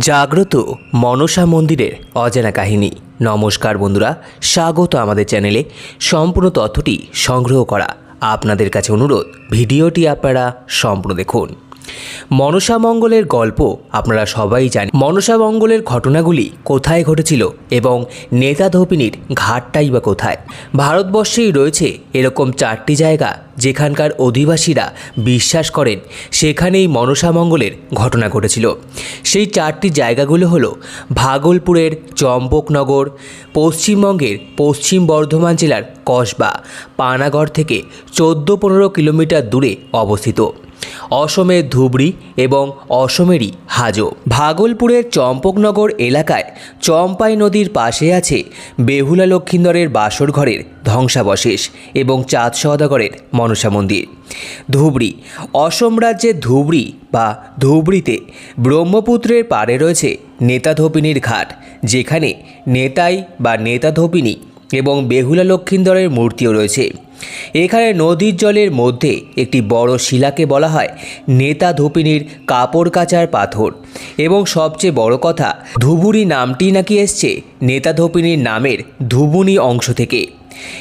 জাগ্রত মনসা মন্দিরের অজানা কাহিনী। নমস্কার বন্ধুরা, স্বাগত আমাদের চ্যানেলে। সম্পূর্ণ তথ্যটি সংগ্রহ করা আপনাদের কাছে অনুরোধ। ভিডিওটি আপনারা সম্পূর্ণ দেখুন। মনসা মঙ্গলের গল্প আপনারা সবাই জানেন। মনসা মঙ্গলের ঘটনাগুলি কোথায় ঘটেছিল এবং নেতা ধোপিনীর ঘাটটাই বা কোথায়? ভারতবর্ষেই রয়েছে এরকম চারটি জায়গা যেখানকার অধিবাসীরা বিশ্বাস করেন সেখানেই মনসা মঙ্গলের ঘটনা ঘটেছিল। সেই চারটি জায়গাগুলো হলো ভাগলপুরের চম্পকনগর, পশ্চিমবঙ্গের পশ্চিম বর্ধমান জেলার কসবা, পানাগড় থেকে চোদ্দ পনেরো কিলোমিটার দূরে অবস্থিত। অসমের ধুবড়ি এবং অসমেরই হাজো। ভাগলপুরের চম্পকনগর এলাকায় চম্পাই নদীর পাশে আছে বেহুলা লক্ষিন্দরের বাসর ঘরের ধ্বংসাবশেষ এবং চাঁদ সওদাগরের মনসা মন্দির। ধুবড়ি, অসম রাজ্যের ধুবড়ি বা ধুবড়িতে ব্রহ্মপুত্রের পাড়ে রয়েছে নেতাধোপিনীর ঘাট, যেখানে নেতাই বা নেতাধোপিনী এবং বেহুলা লক্ষিন্দরের মূর্তিও রয়েছে। এখানে নদীর জলের মধ্যে একটি বড় শিলাকে বলা হয় নেতা ধুপিনীর কাপড় কাচার পাথর। এবং সবচেয়ে বড় কথা, ধুবুরি নামটি নাকি এসছে নেতা ধুপিনীর নামের ধুবুনি অংশ থেকে।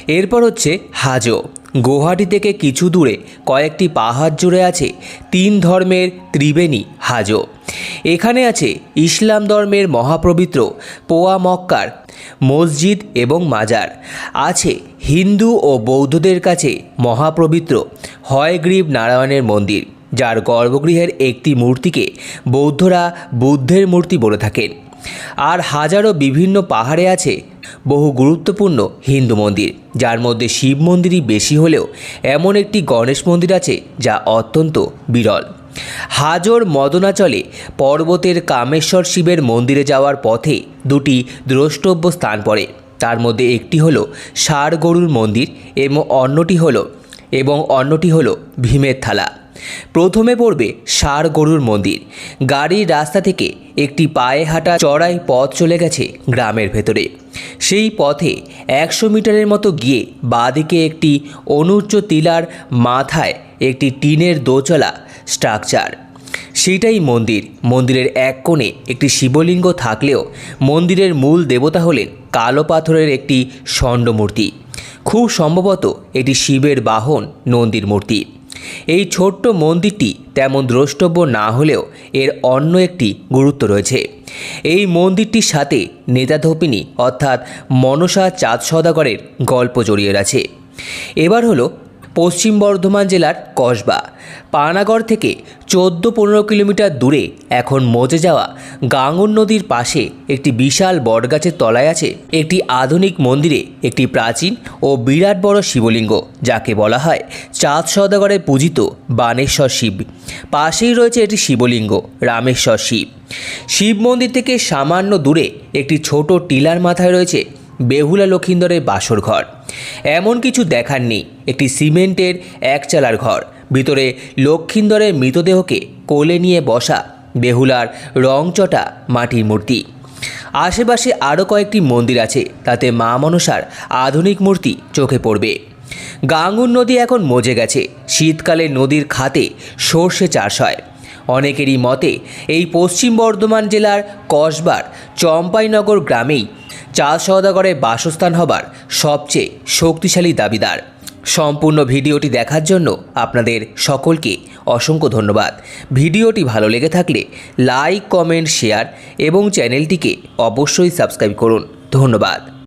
এরপর হচ্ছে হাজো। গুয়াহাটি থেকে কিছু দূরে কয়েকটি পাহাড় জুড়ে আছে তিন ধর্মের ত্রিবেণী হাজো। এখানে আছে ইসলাম ধর্মের মহাপবিত্র পোয়া মক্কার, মসজিদ এবং মাজার। আছে হিন্দু ও বৌদ্ধদের কাছে মহাপবিত্র হয়গ্রীব নারায়ণের মন্দির, যার গর্ভগৃহের একটি মূর্তিকে বৌদ্ধরা বুদ্ধের মূর্তি বলে থাকেন। আর হাজারো বিভিন্ন পাহাড়ে আছে বহু গুরুত্বপূর্ণ হিন্দু মন্দির, যার মধ্যে শিব মন্দিরই বেশি হলেও এমন একটি গণেশ মন্দির আছে যা অত্যন্ত বিরল। হাজর মদনাচলে পর্বতের কামেশ্বর শিবের মন্দিরে যাওয়ার পথে দুটি দ্রষ্টব্য স্থান পড়ে। তার মধ্যে একটি হলো ষাড় গরুর মন্দির এবং অন্যটি হলো এবং অন্যটি হলো ভীমের থালা। প্রথমে পড়বে ষাড় গরুর মন্দির। গাড়ির রাস্তা থেকে একটি পায়ে হাঁটা চড়াই পথ চলে গেছে গ্রামের ভেতরে। সেই পথে একশো মিটারের মতো গিয়ে বাঁদিকে একটি অনুচ্চ টিলার, মাথায় একটি টিনের দোচলা স্ট্রাকচার। সেটাই মন্দির। মন্দিরের এক কোণে একটি শিবলিঙ্গ থাকলেও মন্দিরের মূল দেবতা হলেন কালো পাথরের একটি ষণ্ডমূর্তি। খুব সম্ভবত এটি শিবের বাহন নন্দীর মূর্তি। এই ছোট্ট মন্দিরটি তেমন দ্রষ্টব্য না হলেও এর অন্য একটি গুরুত্ব রয়েছে। এই মন্দিরটির সাথে নেতাধপিনী অর্থাৎ মনসা চাঁদ সদাগরের গল্প জড়িয়ে আছে এবার হলো পশ্চিম বর্ধমান জেলার কসবা। পানাগড় থেকে চোদ্দ পনেরো কিলোমিটার দূরে এখন মজে যাওয়া গাঙ্গন নদীর পাশে একটি বিশাল বটগাছের তলায় আছে একটি আধুনিক মন্দিরে একটি প্রাচীন ও বিরাট বড় শিবলিঙ্গ, যাকে বলা হয় চাঁদ সদাগরে পূজিত বানেশ্বর শিব। পাশেই রয়েছে একটি শিবলিঙ্গ, রামেশ্বর শিব। শিব মন্দির থেকে সামান্য দূরে একটি ছোট টিলার মাথায় রয়েছে বেহুলা লক্ষিন্দরের বাসর ঘর এমন কিছু দেখার নেই, একটি সিমেন্টের একচালার ঘর। ভিতরে লক্ষিন্দরের মৃতদেহকে কোলে নিয়ে বসা বেহুলার রংচটা মাটির মূর্তি। আশেপাশে আরও কয়েকটি মন্দির আছে, তাতে মা মনসার আধুনিক মূর্তি চোখে পড়বে। গাঙ্গুর নদী এখন মজে গেছে। শীতকালে নদীর খাতে সর্ষে চাষ হয়। অনেকেরই মতে এই পশ্চিম বর্ধমান জেলার কসবার চম্পাইনগর গ্রামেই চাল সওদাগরের বাসস্থান হবার সবচেয়ে শক্তিশালী দাবিদার। সম্পূর্ণ ভিডিওটি দেখার জন্য আপনাদের সকলকে অসংখ্য ধন্যবাদ। ভিডিওটি ভালো লেগে থাকলে লাইক, কমেন্ট, শেয়ার এবং চ্যানেলটিকে অবশ্যই সাবস্ক্রাইব করুন। ধন্যবাদ।